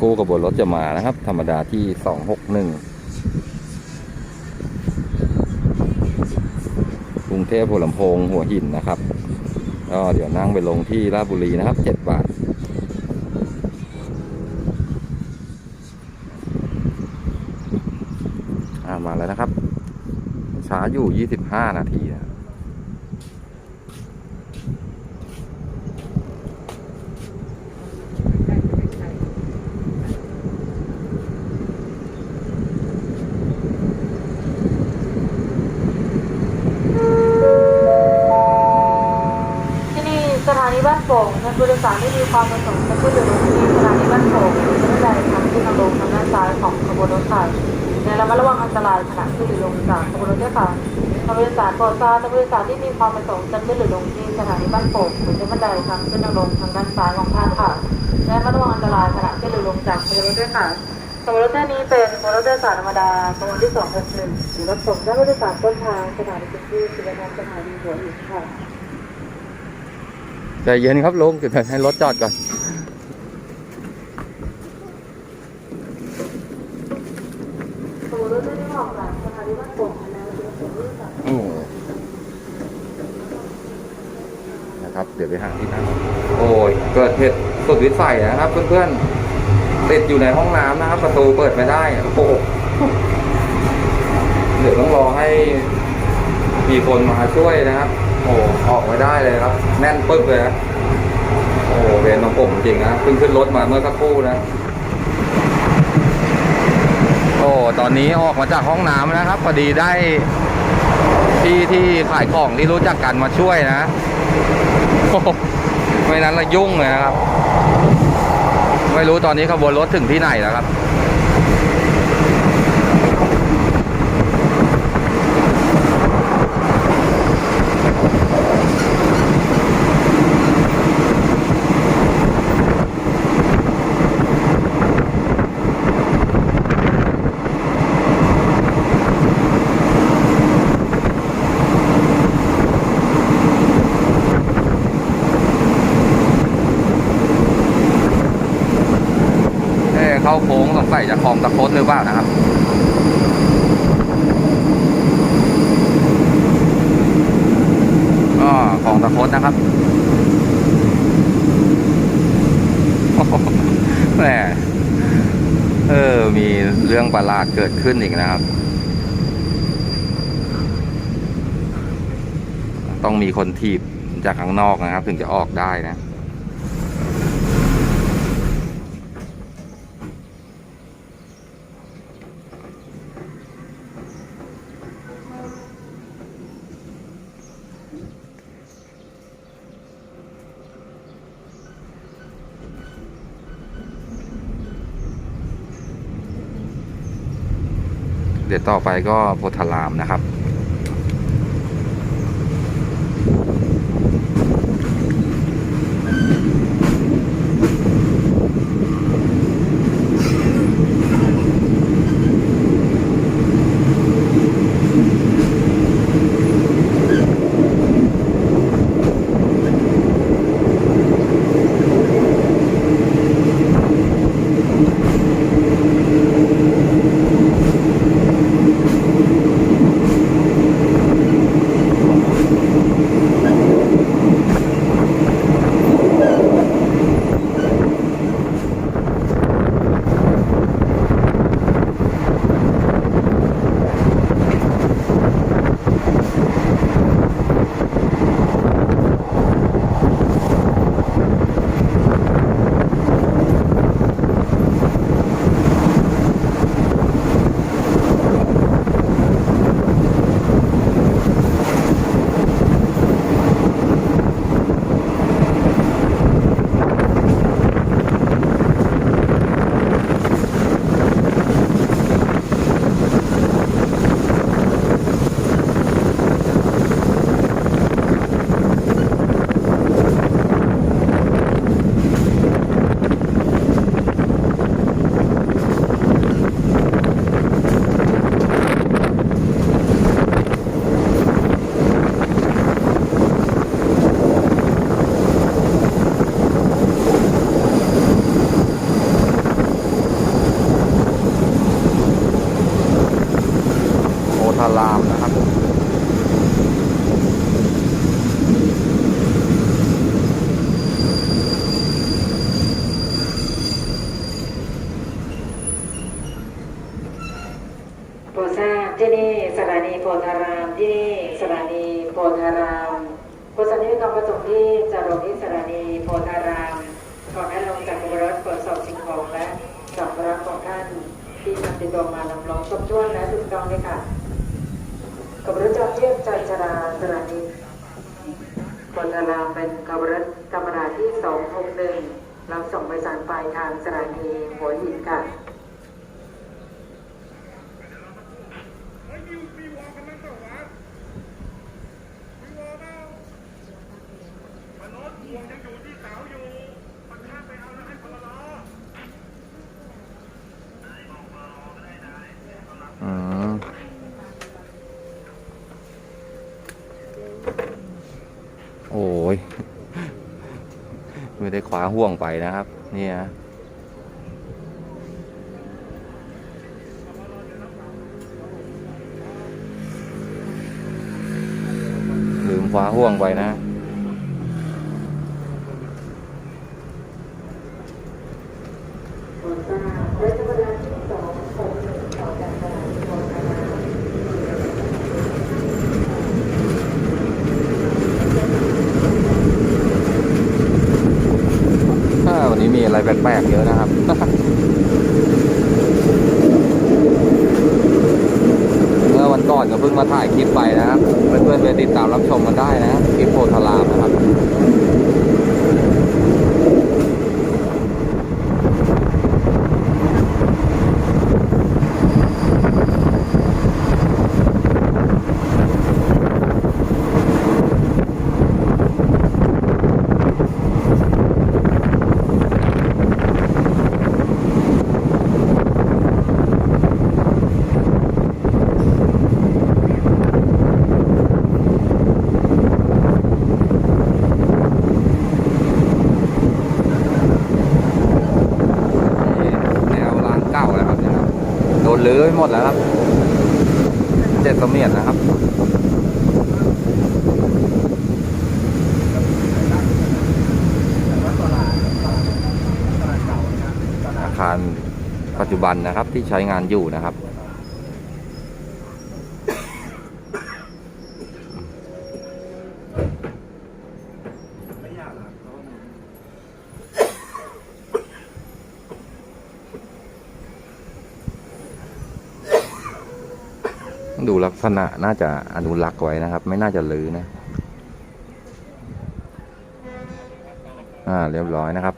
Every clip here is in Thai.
คู่กับบนรถจะมานะครับ ธรรมดาที่สองหกหนึ่งกรุงเทพหัวลำโพงหัวหินนะครับก็เดี๋ยวนั่งไปลงที่ราชบุรีนะครับเจ็ดบาทมาแล้วนะครับ ช้าอยู่ 25 นาทีนะ ที่นี่สถานีบ้านโป่งท่านผู้โดยสารที่มี ความประสงค์จะขึ้นหรือลงที่สถานีบ้านโป่งหรือใดทางขึ้นทางลงทางด้านซ้ายของขบวนรถไฟในระมัดระวังอันตรายขณะขึ้นหรือลงจากขบวนรถไฟฟ้าทานผู้โดยสารโปรดทราบทานผู้โดยสารที่มีความประสงค์จะขึ้นหรือลงที่สถานีบ้านโป่งหรือไม่ใดทางขึ้นทางลงทางด้านซ้ายของท่านค่ะและระมัดระวังอันตรายขณะขึ้นหรือลงจากขบวนรถไฟฟ้าขบวนรถเส้นนี้เป็นขบวนรถโดยสารธรรมดาขบวนที่261หรือรถส่งท่านผู้โดยสารต้นทางสถานีจุดที่สุวรรณสถานีหัวหินค่ะ ใจเย็นครับลุงเดี๋ยวให้รถจอดก่อนสมมติว่าไม่ได้ออกจากสถานีบ้านโป่งแล้วจะเป็นผู้โดยสารอืมนะครับ เดี๋ยวไปหาที่นั่งโอ้ย เกิดเหตุสุดวิสัยนะครับ เพื่อนๆติดอยู่ในห้องน้ำนะครับ ประตูเปิดไม่ได้โอ้โหเดี๋ยวต้องรอให้มีคนมาช่วยนะครับ โอ้ออกไม่ได้เลยครับ แน่นปึ๊บเลยนะโอ้เวรของผมจริงนะเพิ่งขึ้นรถมาเมื่อสักครู่นะ โอ้ตอนนี้ออกมาจากห้องน้ำนะครับพอดีได้ที่ที่ขายของที่รู้จักกันมาช่วยนะไม่นั้นละยุ่งเลยนะครับ ไม่รู้ตอนนี้ขบวนรถถึงที่ไหนแล้วครับ เข้าโค้งสงสัยจะคลองตะคดหรือเปล่านะครับก็คลองตะคดนะครับแหมเออ มีเรื่องประหลาดเกิดขึ้นอีกนะครับ ต้องมีคนถีบจากข้างนอกนะครับ ถึงจะออกได้นะ ต่อไปก็โพธารามนะครับ ที่นำติดตัวมาลำลองครบถ้วนและถูกต้องด้วยค่ะขบวนรถจอดเทียบจอยจราสถานีโพธารามเป็นขบวนรถธรรมดาที่ 261รับส่งไปสารปลายทางสถานีหัวหินค่ะ อืมโอ้ย ไม่ได้คว้าห่วงไปนะครับ เนี่ยลืมคว้าห่วงไปนะ โพธารามรถธรรมดาที่261ต่อจากสถานีโพธาราม อ่าวันนี้ มีอะไรแปลกๆเยอะนะครับ เมื่อวันก่อนก็เพิ่งมาถ่ายคลิปไปนะครับ เพื่อนๆไปติดตามรับชมกันได้นะคลิปโพธารามนะครับ นี่แนวร้านเก่าแล้วครับเนี่ยครับ โดนลื้อไปหม ดแล้วครับ เจ็ดเสมียดนะครับอาคารปัจจุบันนะครับที่ใช้งานอยู่นะครับ ษณะน่าจะอนุรักษ์ไว้นะครับ ไม่น่าจะลือนะ อ่าเรียบร้อยนะครับ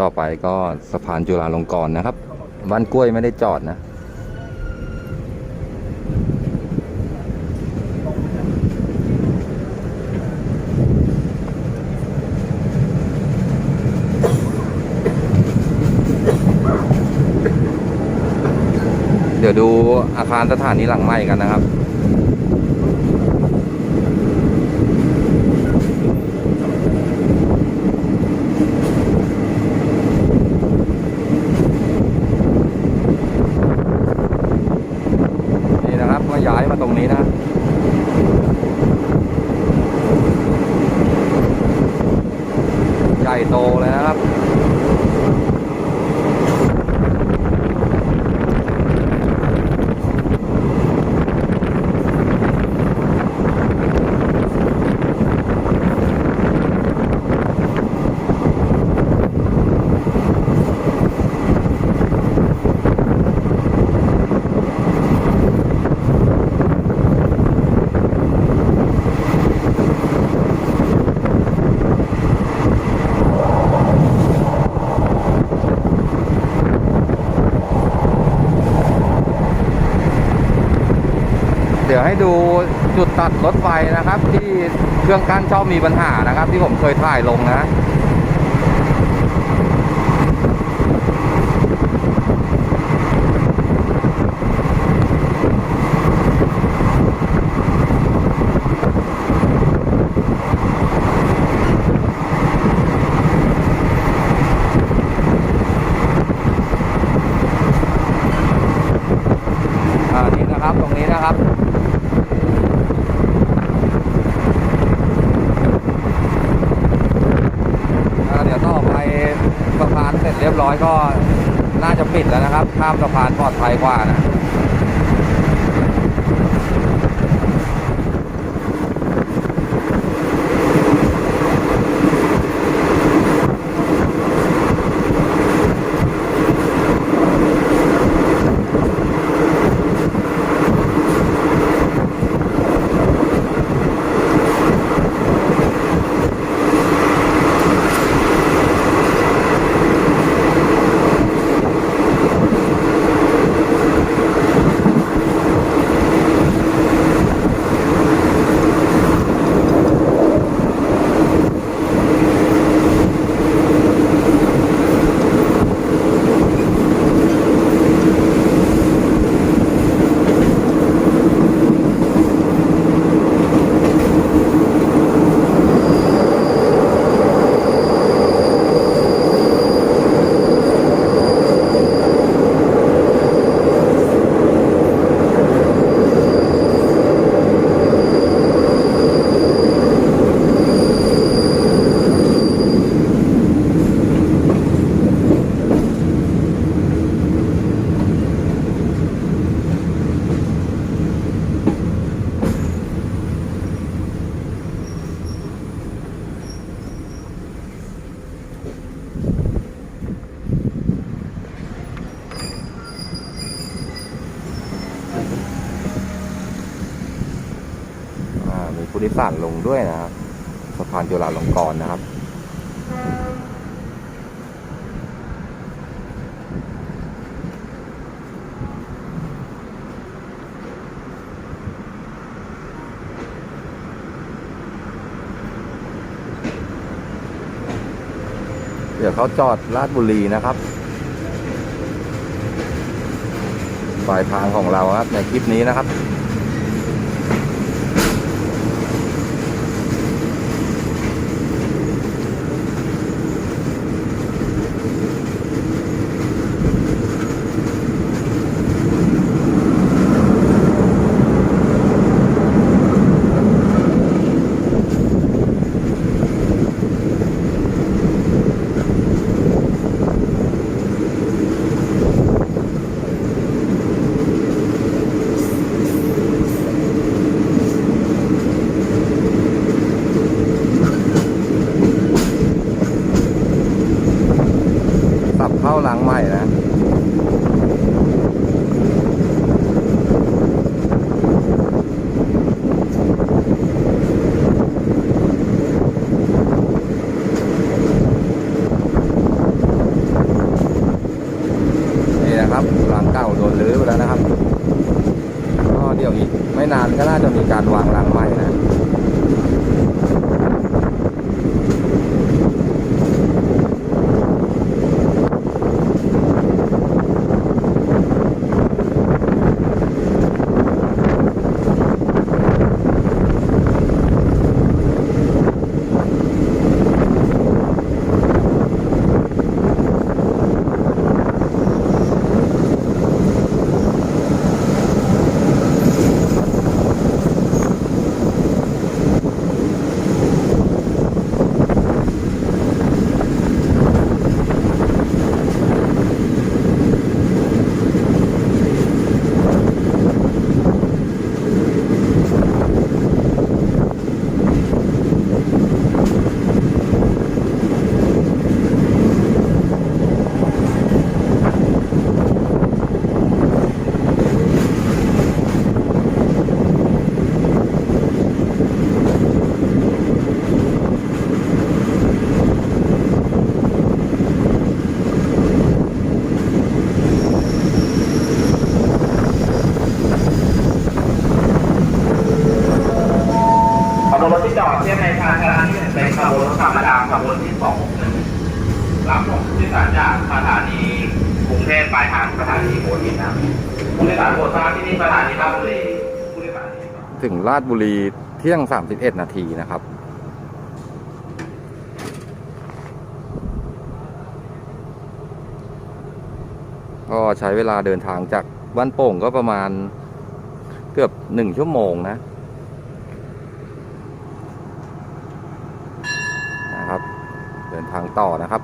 ต่อไปก็สะพานจุฬาลงกรณ์นะครับ บ้านกล้วยไม่ได้จอดนะ เดี๋ยวดูอาคารสถานีหลังใหม่กันนะครับ นี่นะครับก็ย้ายมาตรงนี้นะ ใหญ่โตเลยนะครับ เดี๋ ยวให้ดูจุดตัดรถไฟนะครับ ที่เครื่องกั้นชอบมีปัญหานะครับ ที่ผมเคยถ่ายลงนะ อ่านี่นะครับตรงนี้นะครับ ร้อยก็น่าจะปิดแล้วนะครับ ข้ามสะพานปลอดภัยกว่านะ อ่ามี ผู้โดยสารลงด้วยนะครับสะพานจุฬาลงกรณ์นะครับเดี๋ยวเขาจอดลาดบุรีนะครับปลายทางของเราครับในคลิปนี้นะครับ สับเข้าหลังใหม่นะ นี่นะครับ หลังเก่าโดนรื้อไปแล้วนะครับ ก็เดี๋ยวอีกไม่นานก็น่าจะมีการวางรังใหม่นะ ขบวนรถที่จอดเทียบในชานชาลาที่หนึ่งเป็นขบวนรถธรรมดาขบวนที่สองหนึ่งรับส่งผู้โดยสารจากสถานีกรุงเทพปลายทางสถานีหัวหินนะผู้โดยสารโปรดทราบที่นี่สถานีราชบุรีผู้โดยสารที่ ถึง ราชบุรีเที่ยง 31 นาทีนะครับ ก็ใช้เวลาเดินทางจากบ้านโป่งก็ประมาณเกือบหนึ่งชั่วโมงนะนะครับ เดินทางต่อนะครับ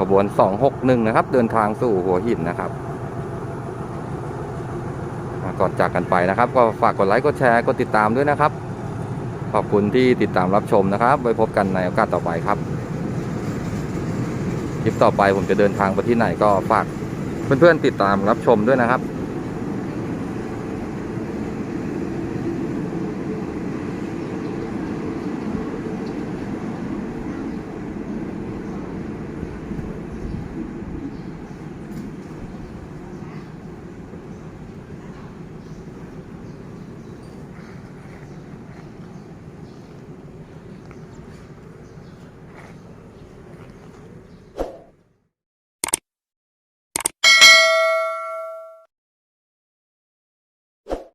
ขบวน 261 นะครับ เดินทางสู่หัวหินนะครับ ก่อนจากกันไปนะครับ ก็ฝากกดไลค์ กดแชร์ กดติดตามด้วยนะครับ ขอบคุณที่ติดตามรับชมนะครับ ไว้พบกันในโอกาสต่อไปครับ คลิปต่อไปผมจะเดินทางไปที่ไหนก็ฝากเพื่อนๆติดตามรับชมด้วยนะครับ